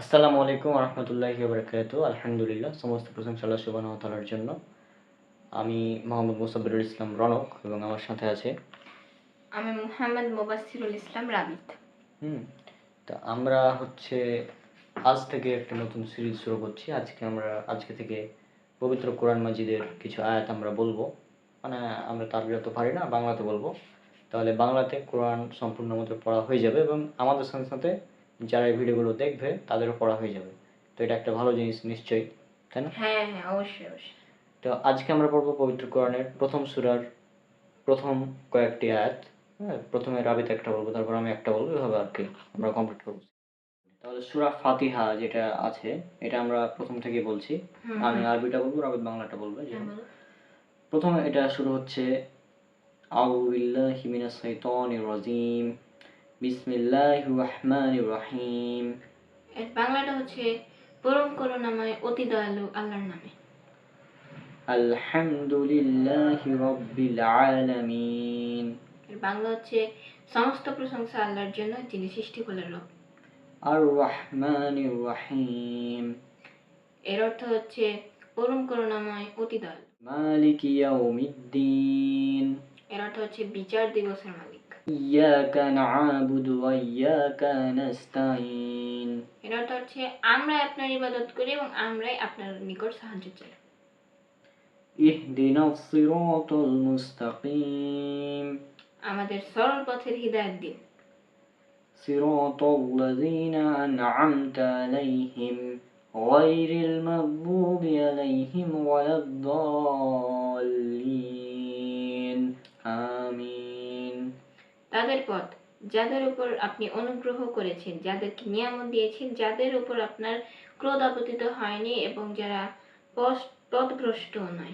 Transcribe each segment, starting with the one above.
আসসালামু আলাইকুম রহমতুল্লাহি বরকাত আলহামদুলিল্লাহ সমস্ত প্রশংসা সুবহানাহু ওয়া জন্য। আমি মোহাম্মদ মুসাব্বিরুল ইসলাম রনক এবং আমার সাথে আছে আমি মুহাম্মদ মোবাসিরুল ইসলাম রাবিত। হুম তা আমরা হচ্ছে আজ থেকে একটা নতুন সিরিজ শুরু করছি। আজকে আমরা আজকে থেকে পবিত্র কোরআন মাজিদের কিছু আয়াত আমরা বলব। মানে আমরা তার তো পারি না বাংলাতে বলব। তাহলে বাংলাতে কোরআন সম্পূর্ণ মতো পড়া হয়ে যাবে এবং আমাদের সাথে সাথে যারা এই ভিডিওগুলো দেখবে তাদেরও পড়া হয়ে যাবে। তো এটা একটা ভালো জিনিস নিশ্চয়ই। তাই না? হ্যাঁ হ্যাঁ অবশ্যই অবশ্যই। তো আজকে আমরা পড়ব পবিত্র কোরআনের প্রথম সূরার প্রথম কয়েকটি আয়াত। হ্যাঁ প্রথমে রাবিত একটা বলব তারপর আমি একটা বলব এভাবে আর কি আমরা কমপ্লিট করব। তাহলে সূরা ফাতিহা যেটা আছে এটা আমরা প্রথম থেকে বলছি। আমি আরবিটা বলব রাবিত বাংলাটা বলব হ্যাঁ। প্রথমে এটা শুরু হচ্ছে আউযু হিমিনা শাইতানির রাজিম। বিসমিল্লাহির রহমানির রহিম এর বাংলাটা হচ্ছে পরম করুণাময় অতি দয়ালু আল্লাহর নামে। আলহামদুলিল্লাহি রাব্বিল আলামিন। এর বাংলা হচ্ছে সমস্ত প্রশংসা আল্লাহর জন্য যিনি সৃষ্টি করলেন রব। আর রহমানির রহিম এর অর্থ হচ্ছে পরম করুণাময় অতি দয়ালু। মালিক ইয়াউমিদ্দিন। এর অর্থ হচ্ছে বিচার দিবসের মালিক। ইয়াকা না'বুদু ওয়া ইয়াকা নাস্তাইন এর অর্থ হচ্ছে আমরা আপনার ইবাদত করি এবং আমরাই আপনার নিকট সাহায্য চাই। ইহদিনাস সিরাতাল মুস্তাকিম। আমাদের সরল পথের হৃদায়ত দিন। সিরাতাল লাযিনা আন'আমতা আলাইহিম গায়রিল মাগদুবি আলাইহিম ওয়ালাদ-দাল্লিন। তাদের পথ যাদের উপর আপনি অনুগ্রহ করেছেন যাদেরকে নিয়ামত দিয়েছেন যাদের উপর আপনার ক্রোধ আপতিত হয়নি এবং যারা পথ- পথভ্রষ্টও নয়।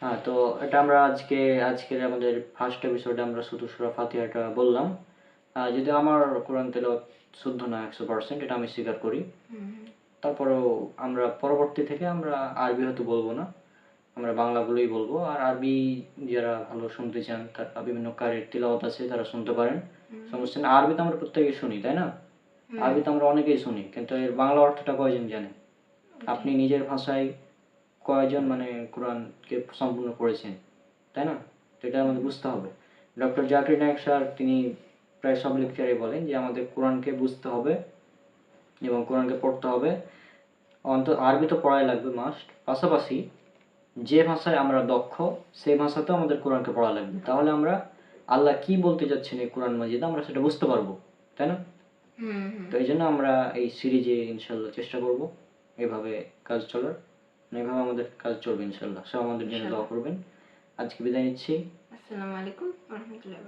হ্যাঁ তো এটা আমরা আজকে আজকের আমাদের ফার্স্ট এপিসোডে আমরা শুধু সুরা ফাতিহাটা বললাম। যদি আমার কোরআন তেল শুদ্ধ না একশো পার্সেন্ট এটা আমি স্বীকার করি। তারপরেও আমরা পরবর্তী থেকে আমরা আরবি হয়তো বলব না। আমরা বাংলাগুলোই বলব। আর আরবি যারা ভালো শুনতে চান তারা বিভিন্ন কারের তিলাওয়াত আছে তারা শুনতে পারেন। সমস্যা নেই আরবি তো আমরা প্রত্যেকেই শুনি তাই না? আরবি তো আমরা অনেকেই শুনি কিন্তু এর বাংলা অর্থটা কয়জন জানে? আপনি নিজের ভাষায় কয়জন মানে কোরআনকে সম্পূর্ণ পড়েছেন তাই না? এটা আমাদের বুঝতে হবে। ডক্টর জাকির নায়ক স্যার তিনি প্রায় সব লেকচারে বলেন যে আমাদের কোরআনকে বুঝতে হবে এবং কোরআনকে পড়তে হবে। অন্ত আরবি তো পড়াই লাগবে মাস্ট। পাশাপাশি যে ভাষায় আমরা দক্ষ সেই ভাষাতেও আমাদের কোরআনকে পড়া লাগবে। তাহলে আমরা আল্লাহ কি বলতে যাচ্ছেন এই কোরআন মাজিদ আমরা সেটা বুঝতে পারব তাই না? তো এই জন্য আমরা এই সিরিজে ইনশাল্লাহ চেষ্টা করব এভাবে কাজ চলার। এভাবে আমাদের কাজ চলবে ইনশাল্লাহ সব আমাদের জন্য দোয়া করবেন। আজকে বিদায় নিচ্ছি। আসসালামু আলাইকুম রহমতুল্লাহ